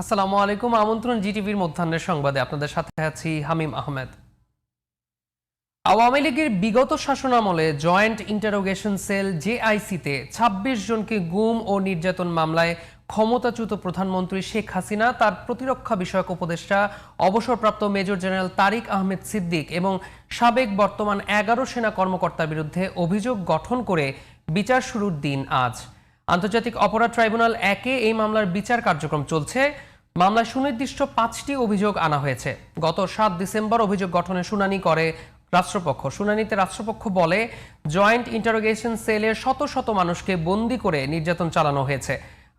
আসসালামু আলাইকুম। আমন্ত্রণ জিটিভির মধ্যাহ্নের সংবাদে। আপনাদের সাথে আছি হামিম আহমেদ। আওয়ামী লীগের বিগত শাসনামলে জয়েন্ট ইন্টারোগেশন সেল জেআইসিতে ২৬ জনকে গুম ও নির্যাতন মামলায় ক্ষমতাচ্যুত প্রধানমন্ত্রী শেখ হাসিনা, তার প্রতিরক্ষা বিষয়ক উপদেষ্টা, অবসরপ্রাপ্ত মেজর জেনারেল তারিক আহমেদ সিদ্দিক এবং সাবেক বর্তমান এগারো সেনা কর্মকর্তার বিরুদ্ধে অভিযোগ গঠন করে বিচার শুরুর দিন আজ। আন্তর্জাতিক অপরাধ ট্রাইব্যুনাল একে এই মামলার বিচার কার্যক্রম চলছে। মামলায় সুনির্দিষ্ট পাঁচটি অভিযোগ আনা হয়েছে। গত সাত ডিসেম্বর অভিযোগ গঠনের শুনানি করে রাষ্ট্রপক্ষ। শুনানিতে রাষ্ট্রপক্ষ বলে, জয়েন্ট ইন্টারোগেশন সেলের শত শত মানুষকে বন্দি করে নির্যাতন চালানো হয়েছে।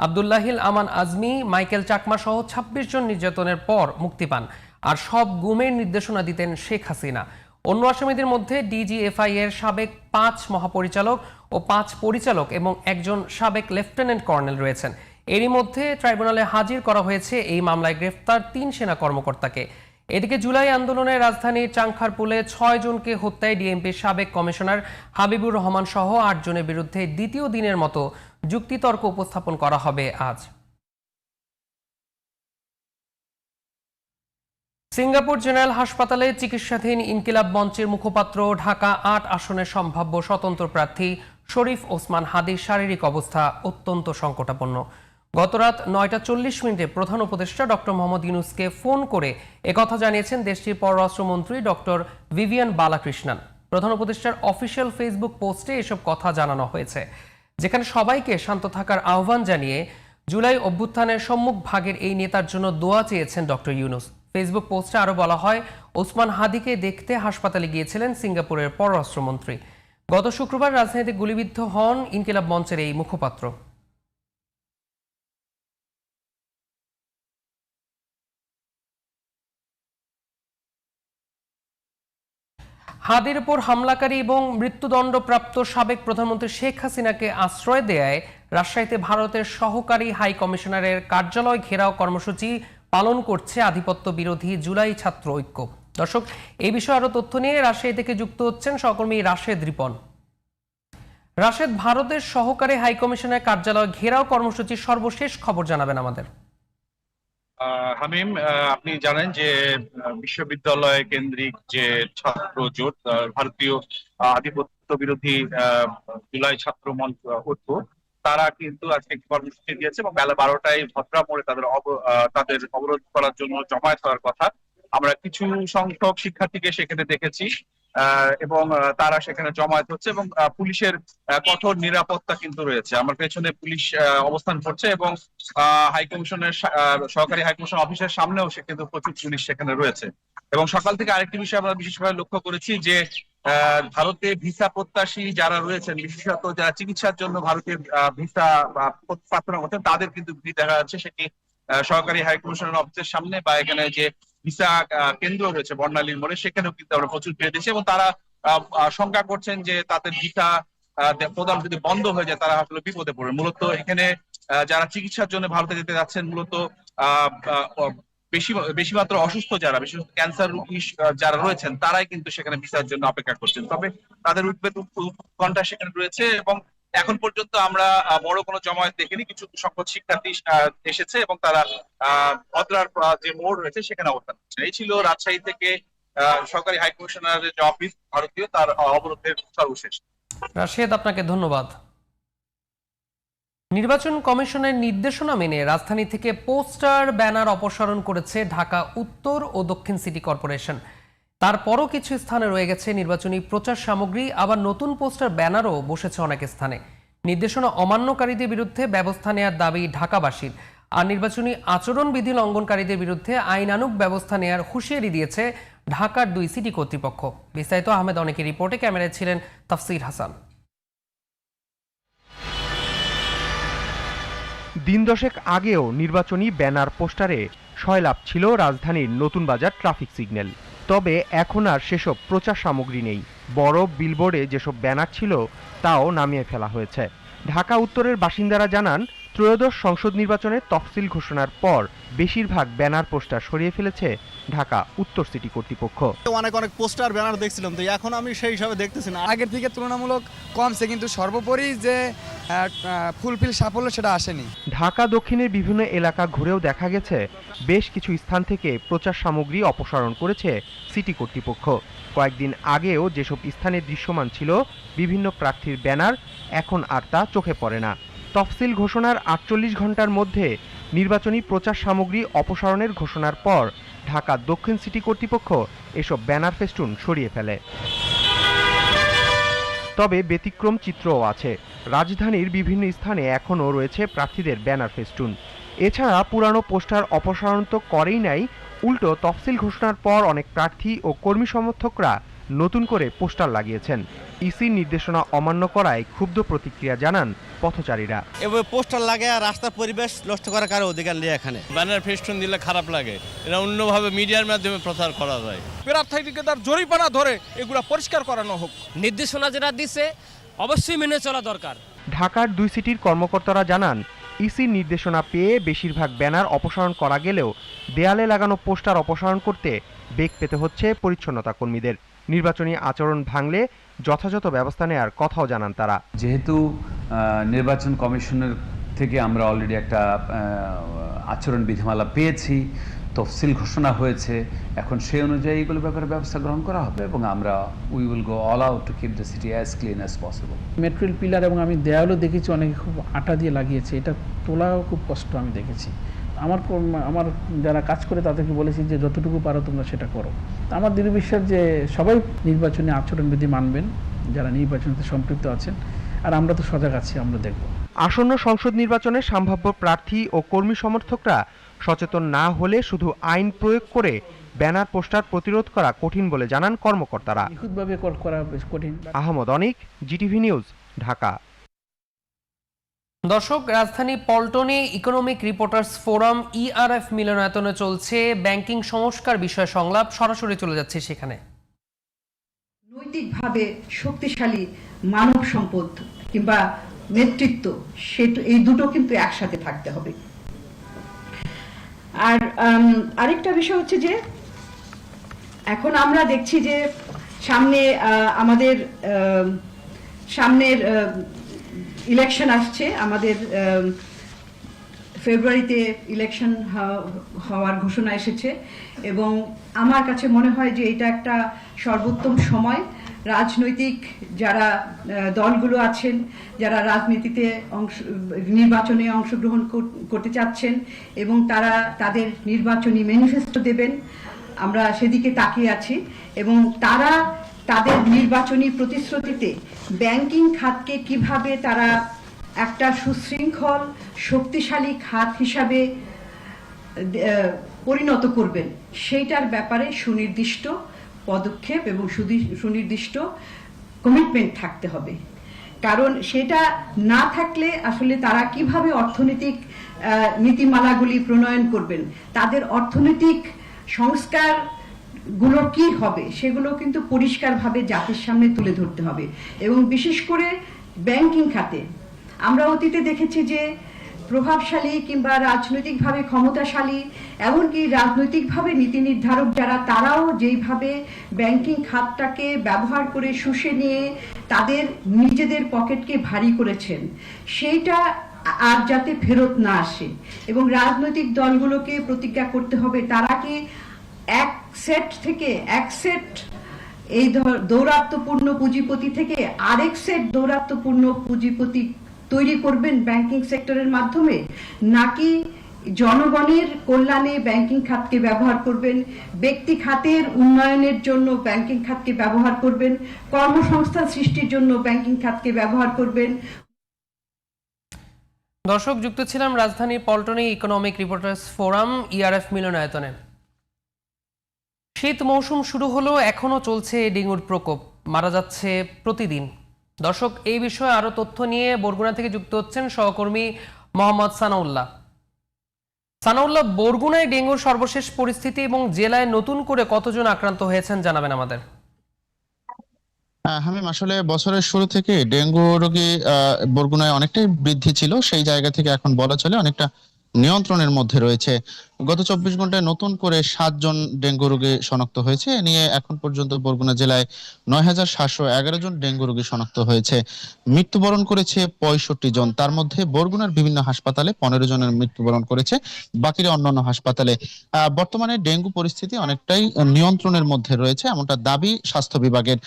আবদুল্লাহিল আমান আজমি, মাইকেল চাকমা সহ ২৬ জন নির্যাতনের পর মুক্তি পান, আর সব গুমের নির্দেশনা দিতেন শেখ হাসিনা। অন্য আসামিদের মধ্যে ডিজিএফআই এর সাবেক পাঁচ মহাপরিচালক ও পাঁচ পরিচালক এবং একজন সাবেক লেফটেন্যান্ট কর্নেল রয়েছেন। এরই মধ্যে ট্রাইব্যুনালে হাজির করা হয়েছে এই মামলায় গ্রেফতার তিন সেনা কর্মকর্তাকে। এদিকে জুলাই আন্দোলনে রাজধানীর চাংখারপুলে ছয় জনকে হত্যায় ডিএমপির সাবেক কমিশনার হাবিবুর রহমান সহ আট জনের বিরুদ্ধে দ্বিতীয় দিনের মতো যুক্তিতর্ক উপস্থাপন করা হবে আজ। সিঙ্গাপুর জেনারেল হাসপাতালে চিকিৎসাধীন ইনকিলাব মঞ্চের মুখপাত্র ঢাকা আট আসনের সম্ভাব্য স্বতন্ত্র প্রার্থী শরীফ ওসমান হাদির শারীরিক অবস্থা অত্যন্ত সংকটাপন্ন। গতরাত নয়টা চল্লিশ মিনিটে প্রধান উপদেষ্টা ডক্টর মোহাম্মদ ইউনুসকে ফোন করে একথা জানিয়েছেন দেশটির পররাষ্ট্রমন্ত্রী ডক্টর ভিভিয়ান বালাকৃষ্ণন। প্রধান উপদেষ্টার অফিসিয়াল ফেসবুক পোস্টে এসব কথা জানানো হয়েছে, যেখানে সবাইকে শান্ত থাকার আহ্বান জানিয়ে জুলাই অভ্যুত্থানের সম্মুখ ভাগের এই নেতার জন্য দোয়া চেয়েছেন ডক্টর ইউনুস। ফেসবুক পোস্টে আরও বলা হয়, ওসমান হাদিকে দেখতে হাসপাতালে গিয়েছিলেন সিঙ্গাপুরের পররাষ্ট্রমন্ত্রী। গত শুক্রবার রাজধানীতে গুলিবিদ্ধ হন ইনকিলাব মঞ্চের এই মুখপাত্র। হাদির উপর হামলাকারী এবং মৃত্যুদণ্ডপ্রাপ্ত সাবেক প্রধানমন্ত্রী শেখ হাসিনাকে আশ্রয় দেয় রাজশাহীতে ভারতের সহকারী হাই কমিশনারের কার্যালয় ঘেরাও কর্মসূচি পালন করছে আধিপত্য বিরোধী জুলাই ছাত্র ঐক্য। দর্শক, এই বিষয়ে আরও তথ্য নিয়ে রাজশাহী থেকে যুক্ত হচ্ছেন সহকর্মী রাশেদ রিপন। রাশেদ, ভারতের সহকারী হাই কমিশনের কার্যালয় ঘেরাও কর্মসূচির সর্বশেষ খবর জানাবেন আমাদের। হামিম আপনি জানেন যে বিশ্ববিদ্যালয় কেন্দ্রিক যে ছাত্র জোট ভারতীয় আধিপত্য বিরোধী জুলাই ছাত্র মঞ্চ ঐক্য তারা কিন্তু আজকে একটি কর্মসূচি দিয়েছে এবং বেলা বারোটায় ভদ্রা মোড়ে তাদের তাদের অবরোধ করার জন্য জমায়েত হওয়ার কথা। আমরা কিছু সংখ্যক শিক্ষার্থীকে সেখানে দেখেছি এবং তারা সেখানে জমায়েত হচ্ছে এবং পুলিশের কঠোর নিরাপত্তা কিন্তু রয়েছে। আমার পেছনে পুলিশ অবস্থান করছে এবং হাই কমিশনের আহ, সহকারী হাই কমিশন অফিসের সামনেও সে কিন্তু প্রচুর পুলিশ সেখানে রয়েছে। এবং সকাল থেকে আরেকটি বিষয় আমরা বিশেষভাবে লক্ষ্য করেছি যে ভারতে ভিসা প্রত্যাশী যারা রয়েছেন বিশেষত যারা চিকিৎসার জন্য ভারতে ভিসা প্রার্থনা করছেন তাদের কিন্তু ভিড় দেখা যাচ্ছে। সেটি সহকারী হাই কমিশনের অফিসের সামনে বা এখানে যে ভিসা কেন্দ্র রয়েছে বর্ণালীর মোড়ে। সেখানেও কিন্তু আমরা প্রচুর ভিড় দিচ্ছি এবং তারা শঙ্কা করছেন যে তাদের ভিসা প্রদান যদি বন্ধ হয়ে যায়, তারা আসলে বিপদে পড়বে। মূলত এখানে যারা চিকিৎসার জন্য ভারতে যেতে যাচ্ছেন, মূলত বেশি বেশি মাত্র অসুস্থ যারা, বিশেষ ক্যান্সার রোগী যারা রয়েছেন, তারাই কিন্তু সেখানে ভিসার জন্য অপেক্ষা করছেন। তবে তাদের উদ্বেগ উৎকণ্ঠা সেখানে রয়েছে এবং এখন পর্যন্ত আমরা বড় কোনো জমায়েত দেখিনি। কিছু সংখ্যক শিক্ষার্থী এসেছে এবং তারা আহ, ভদ্রার যে মোড় রয়েছে সেখানে অবস্থান করছে। এই ছিল রাজশাহী থেকে সরকারি হাই কমিশনারের যে অফিস ভারতীয় তার অবরোধের সর্বশেষ। রাশেদ আপনাকে ধন্যবাদ। নির্বাচন কমিশনের নির্দেশনা মেনে রাজধানী থেকে পোস্টার ব্যানার অপসারণ করেছে ঢাকা উত্তর ও দক্ষিণ সিটি কর্পোরেশন। তারপরও কিছু স্থানে রয়ে গেছে নির্বাচনী প্রচার সামগ্রী, আবার নতুন পোস্টার, ব্যানারও বসেছে অনেক স্থানে। নির্দেশনা অমান্যকারীদের বিরুদ্ধে ব্যবস্থা নেওয়ার দাবি ঢাকাবাসীর। আর নির্বাচনী আচরণবিধি লঙ্ঘনকারীদের বিরুদ্ধে আইনানুগ ব্যবস্থা নেওয়ার হুঁশিয়ারি দিয়েছে ঢাকার দুই সিটি কর্তৃপক্ষ। বিস্তারিত আহমেদ অনেকের রিপোর্টে ক্যামেরায় ছিলেন তাফসির হাসান। দিন দশেক আগেও নির্বাচনী ব্যানার, পোস্টারে সয়লাভ ছিল রাজধানীর নতুন বাজার ট্রাফিক সিগন্যাল। তবে এখন আর সেসব প্রচার সামগ্রী নেই। বড় বিলবোর্ডে যেসব ব্যানার ছিল, তাও নামিয়ে ফেলা হয়েছে। ঢাকা উত্তরের বাসিন্দারা জানান ত্রয়োদশ সংসদ নির্বাচনের তফসিল ঘোষণার পর বেশিরভাগ ব্যানার পোস্টার সরিয়ে ফেলেছে ঢাকা উত্তর সিটি কর্তৃপক্ষ। অনেক অনেক পোস্টার ব্যানার দেখছিলাম তো এখন আমি সেই হিসাবে দেখতেছি না। আগের থেকে তুলনামূলক কমছে কিন্তু সর্বোপরি যে ফুলফিল সাফল্য সেটা আসেনি। ঢাকা দক্ষিণের বিভিন্ন এলাকা ঘুরেও দেখা গেছে বেশ কিছু স্থান থেকে প্রচার সামগ্রী অপসারণ করেছে সিটি কর্তৃপক্ষ। কয়েকদিন আগেও যেসব স্থানে দৃশ্যমান ছিল বিভিন্ন প্রার্থীর ব্যানার এখন আর তা চোখে পড়ে না। তফসিল ঘোষণার আটচল্লিশ ঘণ্টার মধ্যে নির্বাচনী প্রচার সামগ্রী অপসারণের ঘোষণার পর ঢাকা দক্ষিণ সিটি কর্তৃপক্ষ এসব ব্যানার ফেস্টুন সরিয়ে ফেলে। তবে ব্যতিক্রম চিত্রও আছে। রাজধানীর বিভিন্ন স্থানে এখনও রয়েছে প্রার্থীদের ব্যানার ফেস্টুন। এছাড়া পুরানো পোস্টার অপসারণ তো করেই নাই, উল্টো তফসিল ঘোষণার পর অনেক প্রার্থী ও কর্মী সমর্থকরা নতুন করে পোস্টার লাগিয়েছেন। ইসির নির্দেশনা অমান্য করায় ক্ষুব্ধ প্রতিক্রিয়া জানান পথচারীরা। এভাবে পোস্টার লাগে আর রাস্তার পরিবেশ নষ্ট করার কারও অধিকার নেই এখানে। ব্যানার ফেস্টুন দিলে খারাপ লাগে। এটা অন্যভাবে মিডিয়ার মাধ্যমে প্রচার করা যায়। প্রার্থীকে তার জরিপানা ধরে এগুলো পরিষ্কার করানো হোক। নির্দেশনা যেটা দিছে অবশ্যই মেনে চলা দরকার। ঢাকার দুই সিটির কর্মকর্তারা জানান ইসির নির্দেশনা পেয়ে বেশিরভাগ ব্যানার অপসারণ করা গেলেও দেয়ালে লাগানো পোস্টার অপসারণ করতে বেগ পেতে হচ্ছে পরিচ্ছন্নতা কর্মীদের। নির্বাচনী আচরণ ভাঙলে যথাযথ ব্যবস্থা নেওয়ার কথাও জানান তারা। যেহেতু নির্বাচন কমিশনের থেকে আমরা অলরেডি একটা আচরণ বিধিমালা পেয়েছি তফসিল ঘোষণা হয়েছে এখন সেই অনুযায়ী এগুলো ব্যাপারে ব্যবস্থা গ্রহণ করা হবে এবং আমরা we will go all out to keep the city as clean as possible material pillar এবং আমি দেয়ালও দেখেছি অনেকে খুব আটা দিয়ে লাগিয়েছে এটা তোলাও খুব কষ্ট আমি দেখেছি। আমার আমার যারা কাজ করে তাদেরকে বলেছি যে যতটুকু পারো তোমরা সেটা করো। আমার দৃঢ় বিশ্বাস যে সবাই নির্বাচনী আচরণবিধি মানবেন যারা নির্বাচনীতে সম্পৃক্ত আছেন আর আমরা তো সজাগ আছি আমরা দেখব। আসন্ন সংসদ নির্বাচনে সম্ভাব্য প্রার্থী ও কর্মী সমর্থকরা সচেতন না হলে শুধু আইন প্রয়োগ করে ব্যানার পোস্টার প্রতিরোধ করা কঠিন বলে জানান কর্মকর্তারা। নিখুঁতভাবে করা কঠিন। Ahmad Anik GTV news Dhaka. দর্শক, রাজধানী পল্টনে ইকোনমিক রিপোর্টার্স ফোরাম ইআরএফ মিলনায়তনে চলছে ব্যাংকিং সংস্কার বিষয়ে সংলাপ। সরাসরি চলে যাচ্ছে সেখানে। নৈতিকভাবে শক্তিশালী মানব সম্পদ কিংবা নেতৃত্ব সেটা এই দুটো কিন্তু একসাথে থাকতে হবে। আর আরেকটা বিষয় হচ্ছে যে, এখন আমরা দেখছি যে সামনে আমাদের সামনের ইলেকশন আসছে, আমাদের ফেব্রুয়ারিতে ইলেকশন হওয়ার ঘোষণা এসেছে এবং আমার কাছে মনে হয় যে এটা একটা সর্বোত্তম সময়। রাজনৈতিক যারা দলগুলো আছেন, যারা রাজনীতিতে অংশ, নির্বাচনে অংশগ্রহণ করতে চাচ্ছেন এবং তারা তাদের নির্বাচনী ম্যানিফেস্টো দেবেন, আমরা সেদিকে তাকিয়ে আছি এবং তারা তাদের নির্বাচনী প্রতিশ্রুতিতে ব্যাংকিং খাতকে কীভাবে তারা একটা সুশৃঙ্খল, শক্তিশালী খাত হিসাবে পরিণত করবেন, সেইটার ব্যাপারে সুনির্দিষ্ট পদক্ষেপ এবং সুনির্দিষ্ট কমিটমেন্ট থাকতে হবে। কারণ সেটা না থাকলে আসলে তারা কীভাবে অর্থনৈতিক নীতিমালাগুলি প্রণয়ন করবেন, তাদের অর্থনৈতিক সংস্কার গুলো কি হবে, সেগুলো কিন্তু পরিষ্কারভাবে জাতির সামনে তুলে ধরতে হবে। এবং বিশেষ করে ব্যাংকিং খাতে। আমরা অতীতে দেখেছি যে প্রভাবশালী কিংবা রাজনৈতিকভাবে ক্ষমতাশালী, এমনকি রাজনৈতিকভাবে নীতি নির্ধারক যারা, তারাও যেইভাবে ব্যাংকিং খাতটাকে ব্যবহার করে শুষে নিয়ে তাদের নিজেদের পকেটকে ভারী করেছেন, সেইটা আর যাতে ফেরত না আসে। এবং রাজনৈতিক দলগুলোকে প্রতিজ্ঞা করতে হবে, তারা কি এক সেট থেকে এক সেট, এই দৌরাত্ম্যপূর্ণ পুঁজিপতি থেকে আরেক সেট দৌরাত্ম্যপূর্ণ পুঁজিপতি তৈরি করবেন ব্যাংকিং সেক্টরের মাধ্যমে, নাকি জনগণের কল্যাণে ব্যাংকিং খাতকে ব্যবহার করবেন, ব্যক্তি খাতের উন্নয়নের জন্য ব্যাংকিং খাতকে ব্যবহার করবেন, কর্মসংস্থান সৃষ্টির জন্য ব্যাংকিং খাতকে ব্যবহার করবেন? দর্শক, যুক্ত ছিলাম রাজধানীর পল্টনে ইকোনমিক রিপোর্টার্স ফোরাম ইআরএফ মিলনায়তনে। শীত মৌসুম শুরু হলো, এখনও চলছে ডেঙ্গুর প্রকোপ। মারা যাচ্ছে প্রতিদিন। দর্শক, এই বিষয়ে আরও তথ্য নিয়ে বরগুনা থেকে যুক্ত হচ্ছেন সহকর্মী মোহাম্মদ সানাউল্লাহ। সানাউল্লাহ, বরগুনায় ডেঙ্গুর সর্বশেষ পরিস্থিতি এবং জেলায় নতুন করে কতজন আক্রান্ত হয়েছেন জানাবেন আমাদের। হামিম, আসলে বছরের শুরু থেকে ডেঙ্গু রোগী বরগুনায় অনেকটাই বৃদ্ধি ছিল। সেই জায়গা থেকে এখন বলা চলে অনেকটা নিয়ন্ত্রণের মধ্যে রয়েছে। গত চব্বিশ ঘন্টায় নতুন করে সাতজন ডেঙ্গু রোগী শনাক্ত হয়েছে। এ নিয়ে এখন পর্যন্ত বরগুনা জেলায় নয় হাজার সাতশো এগারো জন ডেঙ্গু রোগী শনাক্ত হয়েছে। মৃত্যুবরণ করেছে পঁয়ষট্টি জন। তার মধ্যে বরগুনার বিভিন্ন হাসপাতালে পনেরো জনের মৃত্যুবরণ করেছে। বাকিরা অন্যান্য হাসপাতালে। বর্তমানে ডেঙ্গু পরিস্থিতি অনেকটাই নিয়ন্ত্রণের মধ্যে রয়েছে এমনটা দাবি স্বাস্থ্য বিভাগের।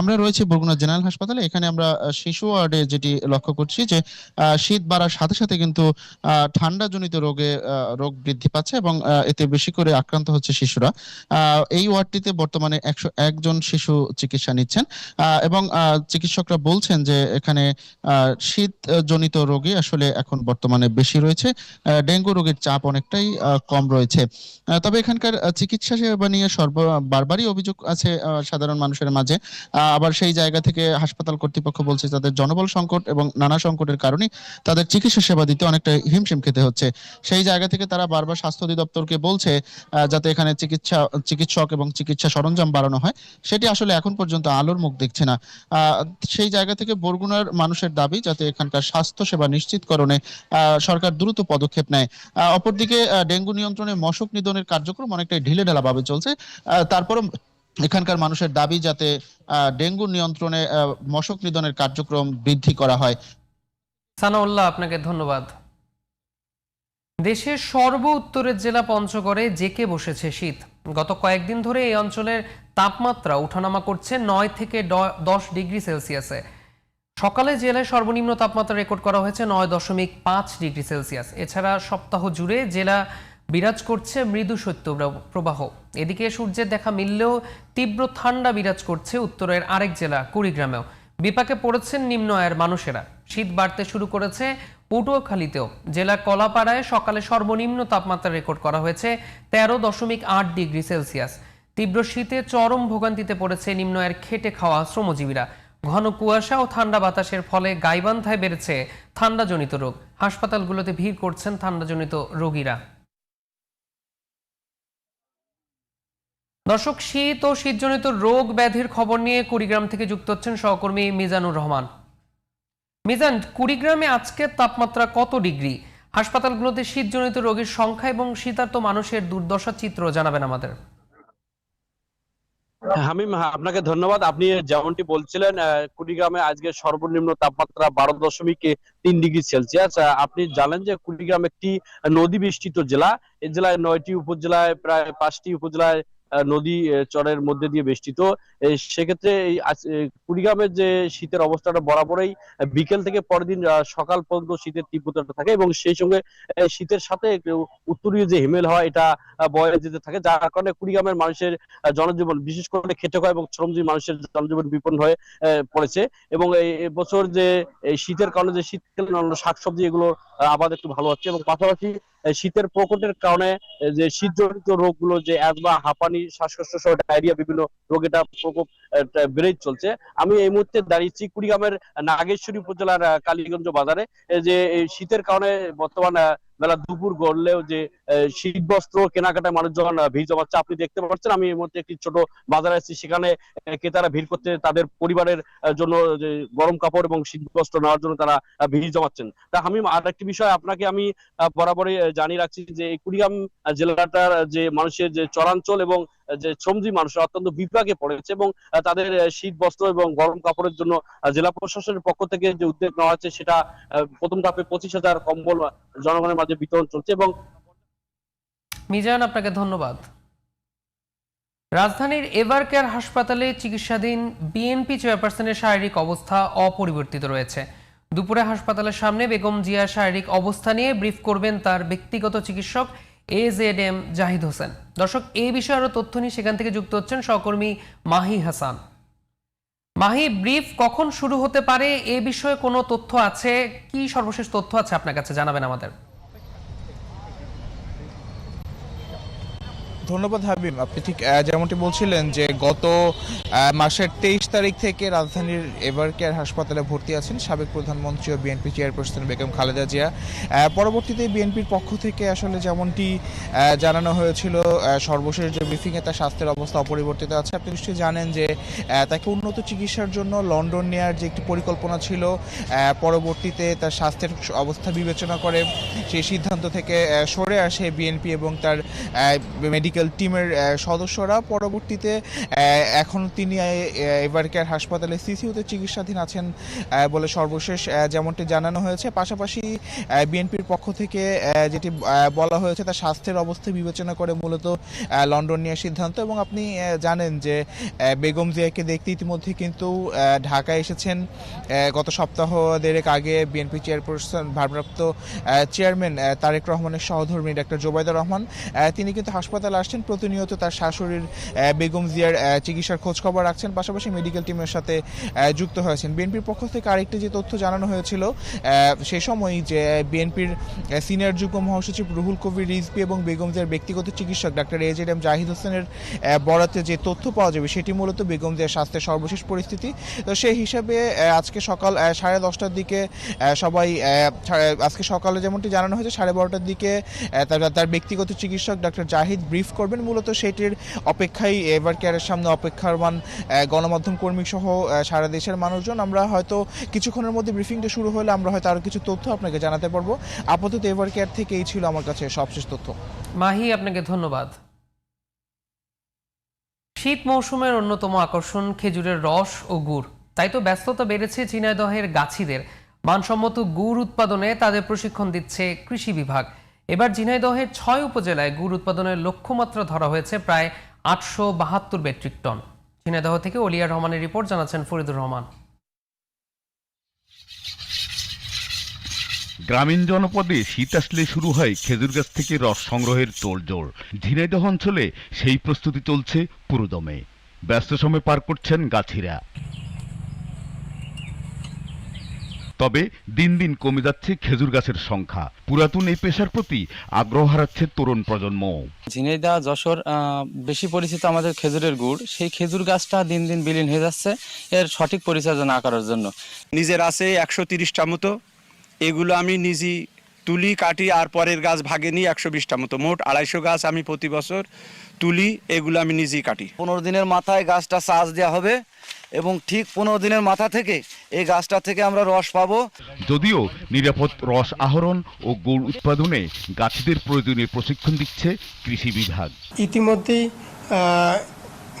আমরা রয়েছে বরগুনা জেনারেল হাসপাতালে। এখানে আমরা শিশু ওয়ার্ডে যেটি লক্ষ্য করছি যে শীত বাড়ার সাথে সাথে কিন্তু আহ, ঠান্ডাজনিত রোগে রোগ বৃদ্ধি পাচ্ছে। এবং এতে বেশি করে আক্রান্ত হচ্ছে শিশুরা। এই ওয়ার্ডটিতে বর্তমানে একশো একজন শিশু চিকিৎসা নিচ্ছেন। এবং চিকিৎসকরা বলছেন যে এখানে শীত জনিত রোগী আসলে এখন বর্তমানে বেশি রয়েছে। ডেঙ্গু রোগীর চাপ অনেকটাই কম রয়েছে। তবে এখানকার চিকিৎসা সেবা নিয়ে সর্ব, বারবারই অভিযোগ আছে সাধারণ মানুষের মাঝে। আবার সেই জায়গা থেকে হাসপাতাল কর্তৃপক্ষ বলছে তাদের জনবল সংকট এবং নানা সংকটের কারণে তাদের চিকিৎসা সেবা দিতে অনেকটা হিমশিম খেতে হচ্ছে। সেই জায়গা থেকে তারা বারবার স্বাস্থ্য অধিদপ্তরকে বলছে যাতে এখানে চিকিৎসা, চিকিৎসক এবং চিকিৎসা সরঞ্জাম বাড়ানো হয়। সেটি আসলে এখন পর্যন্ত আলোর মুখ দেখছে না। সেই জায়গা থেকে বরগুনার মানুষের দাবি, যাতে এখানকার স্বাস্থ্য সেবা নিশ্চিতকরণে সরকার দ্রুত পদক্ষেপ নেয়। অপরদিকে ডেঙ্গু নিয়ন্ত্রণে মশক নিধনের কার্যক্রম অনেকটাই ঢিলে ঢালাভাবে চলছে। তারপরও এখানকার মানুষের দাবি যাতে ডেঙ্গু নিয়ন্ত্রণে মশক নিধনের কার্যক্রম বৃদ্ধি করা হয়। সানাউল্লাহ, আপনাকে ধন্যবাদ। দেশের সর্ব উত্তরের জেলা পঞ্চগড়ে জেকে বসেছে শীত। গত কয়েকদিন ধরে এই অঞ্চলের তাপমাত্রা উঠানামা করছে নয় থেকে দশ ডিগ্রি সেলসিয়াসে। সকালে জেলায় সর্বনিম্ন তাপমাত্রা রেকর্ড করা হয়েছে নয় দশমিক পাঁচ ডিগ্রি সেলসিয়াস। এছাড়া সপ্তাহ জুড়ে জেলা বিরাজ করছে মৃদু শৈত্য প্রবাহ। এদিকে সূর্যের দেখা মিললেও তীব্র ঠান্ডা বিরাজ করছে উত্তরের আরেক জেলা, কুড়িগ্রামেও। বিপাকে পড়েছেন নিম্ন আয়ের মানুষেরা। শীত বাড়তে শুরু করেছে। পটুয়াখালীতেও জেলার কলাপাড়ায় সকালে সর্বনিম্ন তাপমাত্রা রেকর্ড করা হয়েছে তেরো দশমিক আট ডিগ্রি সেলসিয়াস। তীব্র শীতে চরম ভোগান্তিতে পড়েছে নিম্ন আয়ের খেটে খাওয়া শ্রমজীবীরা। ঘন কুয়াশা ও ঠান্ডা বাতাসের ফলে গাইবান্ধায় বেড়েছে ঠান্ডাজনিত রোগ। হাসপাতালগুলোতে ভিড় করছেন ঠান্ডাজনিত রোগীরা। দর্শক, শীত ও শীতজনিত রোগ ব্যাধির খবর নিয়ে কুড়িগ্রাম থেকে যুক্ত হচ্ছেন সহকর্মী মিজানুর রহমান। মিজান কুড়িগ্রামে আজকের তাপমাত্রা কত ডিগ্রি? হাসপাতালগুলোতে শীতজনিত রোগীর সংখ্যা এবং শীতার্ত মানুষের দুর্দশা চিত্র জানাবেন আমাদের। হামিম হ্যাঁ, আপনাকে ধন্যবাদ। আপনি যেমনটি বলছিলেন কুড়িগ্রামে আজকে সর্বনিম্ন তাপমাত্রা বারো দশমিক তিন ডিগ্রি সেলসিয়াস। আপনি জানেন যে কুড়িগ্রাম একটি নদী বেষ্টিত জেলা। এই জেলায় নয়টি উপজেলায় প্রায় পাঁচটি উপজেলায় নদী চরের মধ্যে দিয়ে বেষ্টিত। সেক্ষেত্রে এই কুড়িগ্রামের যে শীতের অবস্থাটা বরাবরই বিকেল থেকে পরের দিন আহ, সকাল পর্যন্ত শীতের তীব্রতাটা থাকে এবং সেই সঙ্গে শীতের সাথে উত্তরীয় যে হিমেল হয় এটা বয়ে যেতে থাকে যার কারণে কুড়িগ্রামের মানুষের জনজীবন বিশেষ করে খেটে খাওয়া এবং শ্রমজীবী মানুষের জনজীবন বিপন্ন হয়ে পড়েছে। এবং এই বছর যে শীতের কারণে যে শীতকালীন শাকসবজি এগুলো আবাদ একটু ভালো হচ্ছে এবং পাশাপাশি শীতের প্রকোপের কারণে যে শীতজনিত রোগগুলো, যে অ্যাজমা হাঁপানি শ্বাসকষ্ট সহ ডায়রিয়া বিভিন্ন রোগ এটা প্রকোপ বেড়েই চলছে। আমি এই মুহূর্তে দাঁড়িয়েছি কুড়িগ্রামের নাগেশ্বরী উপজেলার কালীগঞ্জ বাজারে। যে শীতের কারণে বর্তমান বেলা দুপুর গড়লেও যে শীত বস্ত্র কেনাকাটায় মানুষজন ভিড় জমাচ্ছে। আপনি দেখতে পাচ্ছেন, আমি এই মুহূর্তে একটি ছোট বাজারে আছি সেখানে ক্রেতারা ভিড় করতে তাদের পরিবারের জন্য গরম কাপড় এবং শীত বস্ত্র নেওয়ার জন্য তারা ভিড় জমাচ্ছেন। তা আমি আর একটি বিষয় আপনাকে আমি বরাবরই জানিয়ে রাখছি যে কুড়িগ্রাম জেলাটার যে মানুষের যে চরাঞ্চল এবং যে শ্রমজীবী মানুষ অত্যন্ত বিপাকে পড়েছে এবং তাদের শীত, বস্ত্র এবং গরম কাপড়ের জন্য জেলা প্রশাসনের পক্ষ থেকে যে উদ্যোগ নেওয়া হচ্ছে সেটা প্রথম ধাপে পঁচিশ হাজার কম্বল জনগণের মাঝে বিতরণ চলছে এবং মিজান, আপনাকে ধন্যবাদ। রাজধানীর এভার কেয়ার হাসপাতালে চিকিৎসাধীন বিএনপি চেয়ারপারসনের শারীরিক অবস্থা অপরিবর্তিত রয়েছে। দুপুরে হাসপাতালের সামনে বেগম জিয়ার শারীরিক অবস্থা নিয়ে ব্রিফ করবেন তার ব্যক্তিগত চিকিৎসক A Z M Zahid Hossain. দর্শক এই বিষয়ে আরও তথ্য নিয়ে সেখান থেকে যুক্ত হচ্ছেন সহকর্মী মাহি হাসান। মাহি, ব্রিফ কখন শুরু হতে পারে? এ বিষয়ে কোনো তথ্য আছে? কি সর্বশেষ তথ্য আছে আপনার কাছে? জানাবেন আমাদের। ধন্যবাদ, হাবিব। আপনি ঠিক যেমনটি বলছিলেন যে গত মাসের তেইশ তারিখ থেকে রাজধানীর এভার কেয়ার হাসপাতালে ভর্তি আছেন সাবেক প্রধানমন্ত্রী ও বিএনপি চেয়ারপারসন বেগম খালেদা জিয়া। পরবর্তীতে বিএনপির পক্ষ থেকে আসলে যেমনটি জানানো হয়েছিল সর্বশেষ যে ব্রিফিংয়ে তার স্বাস্থ্যের অবস্থা অপরিবর্তিত আছে, আপনি নিশ্চয়ই জানেন যে তাকে উন্নত চিকিৎসার জন্য লন্ডন নেয়ার যে একটি পরিকল্পনা ছিল পরবর্তীতে তার স্বাস্থ্যের অবস্থা বিবেচনা করে সেই সিদ্ধান্ত থেকে সরে আসে বিএনপি এবং তার মেডিকেল টিমের আহ, সদস্যরা। পরবর্তীতে এখন তিনি আহ, এভার কেয়ার হাসপাতালে সিসিউতে চিকিৎসাধীন আছেন বলে সর্বশেষ যেমনটি জানানো হয়েছে। পাশাপাশি বিএনপির পক্ষ থেকে যেটি বলা হয়েছে তার স্বাস্থ্যের অবস্থা বিবেচনা করে মূলত লন্ডন নেওয়ার সিদ্ধান্ত। এবং আপনি জানেন যে বেগম জিয়াকে দেখতে ইতিমধ্যে কিন্তু ঢাকায় এসেছেন। গত সপ্তাহ দেড়েক আগে বিএনপি চেয়ারপারসন ভারপ্রাপ্ত চেয়ারম্যান তারেক রহমানের সহধর্মী ডাক্তার জোবাইদা রহমান তিনি কিন্তু হাসপাতালে আসছেন প্রতিনিয়ত তার শাশুড়ির বেগম জিয়ার চিকিৎসার খোঁজ খবর রাখছেন, পাশাপাশি মেডিকেল টিমের সাথে যুক্ত হয়েছেন। বিএনপির পক্ষ থেকে আরেকটি যে তথ্য জানানো হয়েছিল সে সময় যে বিএনপির সিনিয়র যুগ্ম মহাসচিব রুহুল কবির, রিজভি এবং বেগম জিয়ার ব্যক্তিগত চিকিৎসক ডাক্তার এজেড এম জাহিদ হোসেনের বরাতে যে তথ্য পাওয়া যাবে, সেটি মূলত বেগম জিয়ার স্বাস্থ্যের সর্বশেষ পরিস্থিতি। তো সেই হিসাবে আজকে সকাল সাড়ে দশটার দিকে সবাই আজকে সকালে যেমনটি জানানো হয়েছে, সাড়ে বারোটার দিকে তার ব্যক্তিগত চিকিৎসক ডাক্তার জাহিদ ব্রিফ করবেন। মূলত সেটির অপেক্ষায় এভার কেয়ারের সামনে অপেক্ষারমান গণমাধ্যম কর্মী সহ সারা দেশের মানুষজন। আমরা হয়তো কিছুক্ষণের মধ্যে ব্রিফিংটা শুরু হলে আমরা হয়তো আরও কিছু তথ্য আপনাকে জানাতে পারব। আপাতত এভার কেয়ার থেকে এই ছিল আমার কাছে সবশেষ তথ্য। মাহি, আপনাকে ধন্যবাদ। শীত মৌসুমের অন্যতম আকর্ষণ খেজুরের রস ও গুড়। তাই তো ব্যস্ততা বেড়েছে ঝিনাইদহের গাছিদের। মানসম্মত গুড় উৎপাদনে তাদের প্রশিক্ষণ দিচ্ছে কৃষি বিভাগ। এবার ঝিনাইদহের ছয় উপজেলায় গুড় উৎপাদনের লক্ষ্যমাত্রা ধরা হয়েছে প্রায় আটশো বাহাত্তর মেট্রিক টন। ঝিনাইদহ থেকে অলিয়া রহমানের রিপোর্ট, জানাচ্ছেন ফরিদুর রহমান। গ্রামীণ জনপদে শীত আসলে শুরু হয় খেজুর গাছ থেকে রস সংগ্রহের তোড়জোড় ঝিনাইদহ অঞ্চলে সেই প্রস্তুতি চলছে পুরোদমে। ব্যস্ত সময় পার করছেন গাছিরা। তবে দিন দিন কমে যাচ্ছে খেজুর গাছের সংখ্যা। পুরাতন এই পেশার প্রতি আগ্রহ হারাচ্ছে তরুণ প্রজন্ম। ঝিনাইদহ যশোর বেশি পরিচিত আমাদের খেজুরের গুড় সেই খেজুর গাছটা দিন দিন বিলীন হয়ে যাচ্ছে এর সঠিক পরিচর্যা না করার জন্য। নিজের আছে একশো তিরিশটা মতো। এগুলো আমি নিজেই তুলি কাটি আর পরের গাছ ভাগে নিই একশো বিশটা মতো। মোট আড়াইশো গাছ আমি প্রতি বছর তুলি এগুলো আমি নিজেই কাটি। পনেরো দিনের মাথায় গাছটা চাষ দেওয়া হবে। এবং ঠিক পনেরো দিনের মাথা থেকে এই গাছটা থেকে আমরা রস পাবো। যদিও নিরাপদ রস আহরণ ও গুড় উৎপাদনে গাছদের প্রয়োজনীয় প্রশিক্ষণ দিচ্ছে কৃষি বিভাগ। ইতিমধ্যেই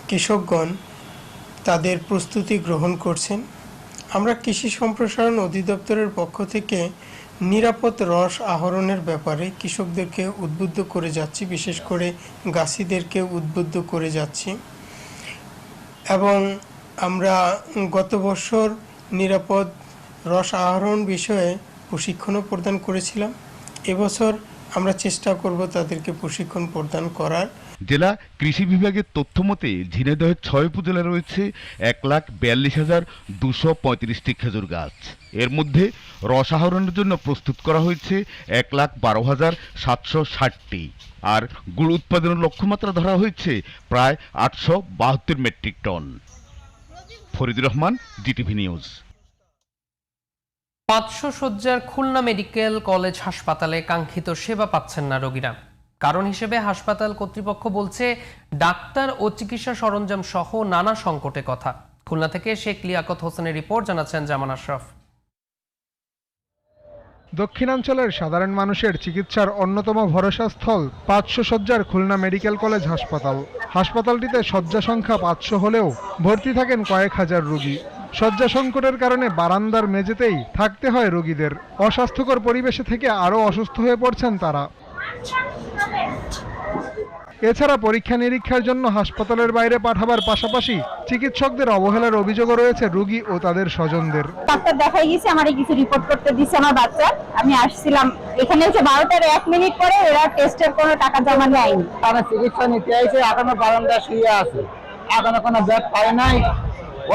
কৃষকগণ তাদের প্রস্তুতি গ্রহণ করছেন। আমরা কৃষি সম্প্রসারণ অধিদপ্তরের পক্ষ থেকে নিরাপদ রস আহরণের ব্যাপারে কৃষকদেরকে উদ্বুদ্ধ করে যাচ্ছি বিশেষ করে গাছিদেরকে উদ্বুদ্ধ করে যাচ্ছি। এবং আমরা গত বছর নিরাপদ রস আহরণ বিষয়ে প্রশিক্ষণও প্রদান করেছিলাম। এবছর আমরা চেষ্টা করব তাদেরকে প্রশিক্ষণ প্রদান করার। জেলা কৃষি বিভাগের তথ্য মতে ঝিনাইদহের ছয় উপজেলা রয়েছে এক লাখ বিয়াল্লিশ হাজার দুশো পঁয়ত্রিশটি খেজুর গাছ। এর মধ্যে রস আহরণের জন্য প্রস্তুত করা হয়েছে এক লাখ বারো হাজার সাতশো ষাটটি। আর গুড় উৎপাদনের লক্ষ্যমাত্রা ধরা হয়েছে প্রায় আটশো বাহাত্তর metric ton. Faridur Rahman, DTV news. পাঁচশো শয্যার খুলনা মেডিকেল কলেজ হাসপাতালে কাঙ্ক্ষিত সেবা পাচ্ছেন না রোগীরা। কারণ হিসেবে হাসপাতাল কর্তৃপক্ষ বলছে, ডাক্তার ও চিকিৎসা সরঞ্জাম সহ নানা সংকটে কথা। খুলনা থেকে শেখ লিয়াকত হোসেনের রিপোর্ট জানাচ্ছেন জামান আশরাফ। দক্ষিণাঞ্চলের সাধারণ মানুষের চিকিৎসার অন্যতম ভরসাস্থল পাঁচশো শয্যার খুলনা মেডিকেল কলেজ হাসপাতাল। হাসপাতালটিতে শয্যা সংখ্যা পাঁচশো হলেও ভর্তি থাকেন কয়েক হাজার রোগী। শয্যা সংকটের কারণে বারান্দার মেঝেতেই থাকতে হয় রোগীদের। অস্বাস্থ্যকর পরিবেশে থেকে আরও অসুস্থ হয়ে পড়ছেন তারা। এছাড়া পরীক্ষা নিরীক্ষার জন্য হাসপাতালের বাইরে পাঠাবার পাশাপাশি চিকিৎসকদের অবহেলার অভিযোগও রয়েছে রোগী ও তাদের স্বজনদের। ডাক্তার দেখাই গেছে আমার কিছু রিপোর্ট করতে দিছে আমার বাচ্চা। আমি আসছিলাম এখানে হচ্ছে বারোটার এক মিনিট পরে এরা টেস্টের কোনো টাকা জমা নেয়নি। তারা চিকিৎসা নিতে আইছে এখনও বারান্দা শুয়ে আছে। এখনও কোনো ব্যাগ পায় নাই।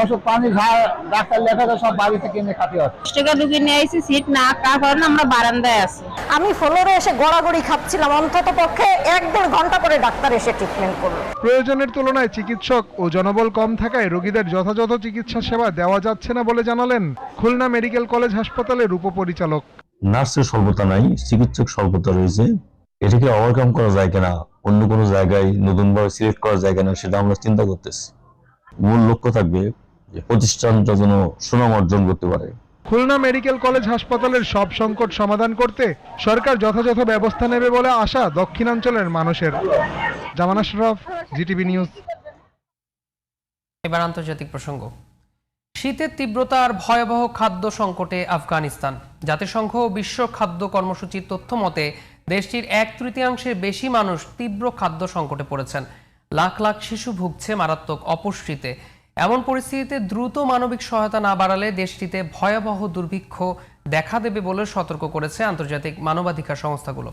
ওষুধ পানি ঝাড় ডাক্তার লেখা সব বাড়ি থেকে এনে খাতে দশ টাকা নিয়ে আইসি সিট না কারণে আমরা বারান্দায় আছি। আমি ফ্লোরে এসে গড়াগড়ি খাচ্ছিলাম অন্তত পক্ষে এক দেড় ঘণ্টা করে ডাক্তার এসে ট্রিটমেন্ট করল। প্রয়োজনের তুলনায় চিকিৎসক ও জনবল কম থাকায় রোগীদের যথাযথ চিকিৎসা সেবা দেওয়া যাচ্ছে না বলে জানালেন খুলনা মেডিকেল কলেজ হাসপাতালের উপপরিচালক। নার্সের স্বল্পতা নাই চিকিৎসক স্বল্পতা রয়েছে। এটাকে ওভারকাম করা যায় কিনা অন্য কোনো জায়গায় নতুনভাবে সিলেক্ট করা যায় কিনা সেটা আমরা চিন্তা করতেছি। মূল লক্ষ্য থাকবে যে প্রতিষ্ঠানটা যেন সুনাম অর্জন করতে পারে। খুলনা মেডিকেল কলেজ হাসপাতালের সব সংকট সমাধান করতে সরকার যথাযথ ব্যবস্থা নেবে বলে আশা দক্ষিণাঞ্চলের মানুষের। Zaman Ashraf GTV news. এবার আন্তর্জাতিক প্রসঙ্গ। শীতের তীব্রতা আর ভয়াবহ খাদ্য সংকটে আফগানিস্তান। জাতিসংঘ ও বিশ্ব খাদ্য কর্মসূচির তথ্য মতে দেশটির এক তৃতীয়াংশের বেশি মানুষ তীব্র খাদ্য সংকটে পড়েছেন। লাখ লাখ শিশু ভুগছে মারাত্মক অপুষ্টিতে। এমন পরিস্থিতিতে দ্রুত মানবিক সহায়তা না বাড়ালে দেশটিতে ভয়াবহ দুর্ভিক্ষ দেখা দেবে বলে সতর্ক করেছে আন্তর্জাতিক মানবাধিকার সংস্থাগুলো।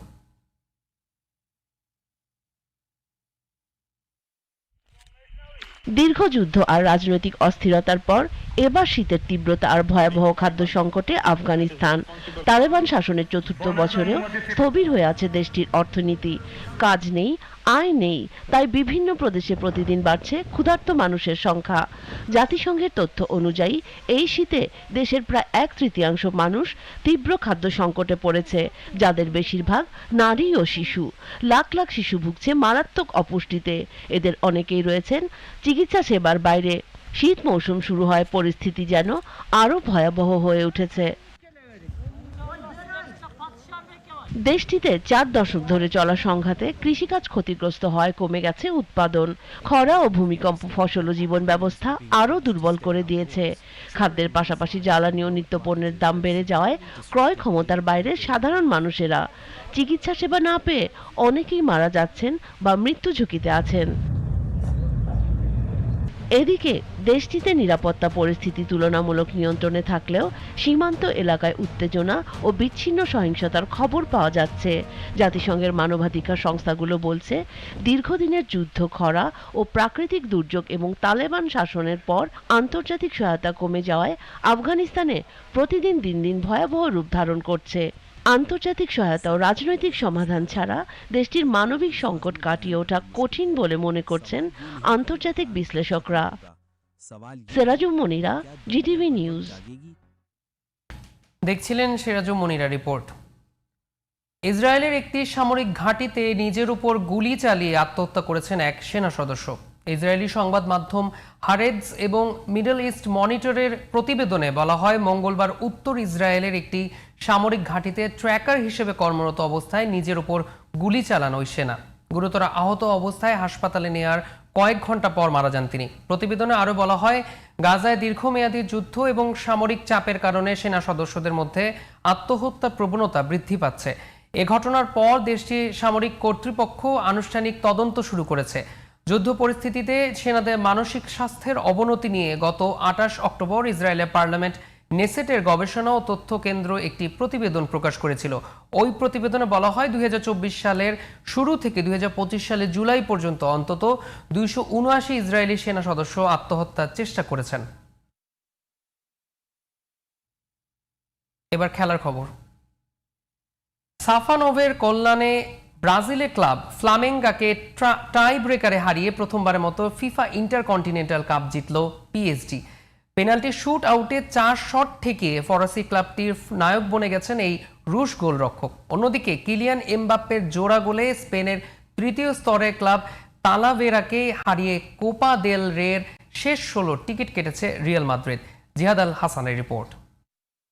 দীর্ঘ যুদ্ধ আর রাজনৈতিক অস্থিরতার পর এবার শীতের তীব্রতা আর ভয়াবহ খাদ্য সংকটে আফগানিস্তান। তালেবান শাসনের চতুর্থ বছরেও স্থবির হয়ে আছে দেশটির অর্থনীতি। কাজ নেই, আয় নেই, তাই বিভিন্ন প্রদেশে প্রতিদিন বাড়ছে ক্ষুধার্ত মানুষের সংখ্যা। জাতিসংঘের তথ্য অনুযায়ী, এই শীতে দেশের প্রায় এক তৃতীয়াংশ মানুষ তীব্র খাদ্য সংকটে পড়েছে, যাদের বেশিরভাগ নারী ও শিশু। লাখ লাখ শিশু ভুগছে মারাত্মক অপুষ্টিতে। এদের অনেকেই রয়েছেন চিকিৎসা সেবার বাইরে। শীত মৌসুম শুরু হয়, পরিস্থিতি যেন আরও ভয়াবহ হয়ে উঠেছে। দেশটিতে চার দশক ধরে চলা সংঘাতে কৃষিকাজ ক্ষতিগ্রস্ত হয় কমে গেছে উৎপাদন। খরা ও ভূমিকম্প ফসল ও জীবন ব্যবস্থা আরও দুর্বল করে দিয়েছে। খাদ্যের পাশাপাশি জ্বালানি ও নিত্যপণ্যের দাম বেড়ে যাওয়ায় ক্রয় ক্ষমতার বাইরে সাধারণ মানুষেরা চিকিৎসা সেবা না পেয়ে অনেকেই মারা যাচ্ছেন বা মৃত্যু ঝুঁকিতে আছেন। এদিকে দেশটিতে নিরাপত্তা পরিস্থিতি তুলনামূলক নিয়ন্ত্রণে থাকলেও সীমান্ত এলাকায় উত্তেজনা ও বিচ্ছিন্ন সহিংসতার খবর পাওয়া যাচ্ছে। জাতিসংঘের মানবাধিকার সংস্থাগুলো বলছে, দীর্ঘদিনের যুদ্ধ খরা ও প্রাকৃতিক দুর্যোগ এবং তালেবান শাসনের পর আন্তর্জাতিক সহায়তা কমে যাওয়ায় আফগানিস্তানে প্রতিদিন দিন দিন ভয়াবহ রূপ ধারণ করছে। আন্তর্জাতিক সহায়তা ও রাজনৈতিক সমাধান ছাড়া দেশটির মানবিক সংকট কাটিয়ে ওঠা কঠিন বলে মনে করছেন আন্তর্জাতিক বিশ্লেষকরা। সেরাজু মনিরা জিটিভি নিউজ দেখছিলেন সিরাজু মনিরা রিপোর্ট। ইসরায়েলের একটি সামরিক ঘাঁটিতে নিজের উপর গুলি চালিয়ে আত্মহত্যা করেছেন এক সেনা সদস্য। ইসরায়েলি সংবাদ মাধ্যম হারেডস এবং মিডল ইস্ট মনিটরের প্রতিবেদনে বলা হয় মঙ্গলবার উত্তর ইসরায়েলের একটি সামরিক ঘাঁটিতে ট্র্যাকার হিসেবে কর্মরত অবস্থায় নিজের উপর গুলি চালান ওই সেনা। গুরুতর আহত অবস্থায় হাসপাতালে নেয়ার কয়েক ঘণ্টা পর মারা যান তিনি। প্রতিবেদনে আরও বলা হয়, গাজায় দীর্ঘমেয়াদী যুদ্ধ এবং সামরিক চাপের কারণে সেনা সদস্যদের মধ্যে আত্মহত্যার প্রবণতা বৃদ্ধি পাচ্ছে। এ ঘটনার পর দেশটির সামরিক কর্তৃপক্ষ আনুষ্ঠানিক তদন্ত শুরু করেছে। যুদ্ধ পরিস্থিতিতে সেনাদের মানসিক স্বাস্থ্যের অবনতি নিয়ে গত আটাশ অক্টোবর ইসরায়েলের পার্লামেন্ট নেসেটের গবেষণা ও তথ্য কেন্দ্র একটি প্রতিবেদন প্রকাশ করেছিল। ওই প্রতিবেদনে বলা হয়, দুই হাজার চব্বিশ সালের শুরু থেকে দুই সালের জুলাই পর্যন্ত অন্তত দুইশো উনআশি ইসরায়েলি সেনা সদস্য আত্মহত্যার চেষ্টা করেছেন। এবার খেলার খবর। সাফানোভের কল্যাণে ব্রাজিলে ক্লাব ফ্লামেঙ্গাকে টাই ব্রেকারে হারিয়ে প্রথমবারের মতো ফিফা ইন্টারকন্টিনেন্টাল কাপ জিতল পিএসজি। পেনাল্টি শুট আউটে চার শট থেকে ফরাসি ক্লাবটির নায়ক বনে গেছেন এই রুশ গোলরক্ষক। অন্যদিকে কিলিয়ান এমবাপ্পের জোড়া গোলে স্পেনের তৃতীয় স্তরের ক্লাব তালাভেরাকে হারিয়ে কোপা দেল রের শেষ ষোলোর টিকিট কেটেছে রিয়াল মাদ্রিদ। জিহাদ আল হাসানের রিপোর্ট।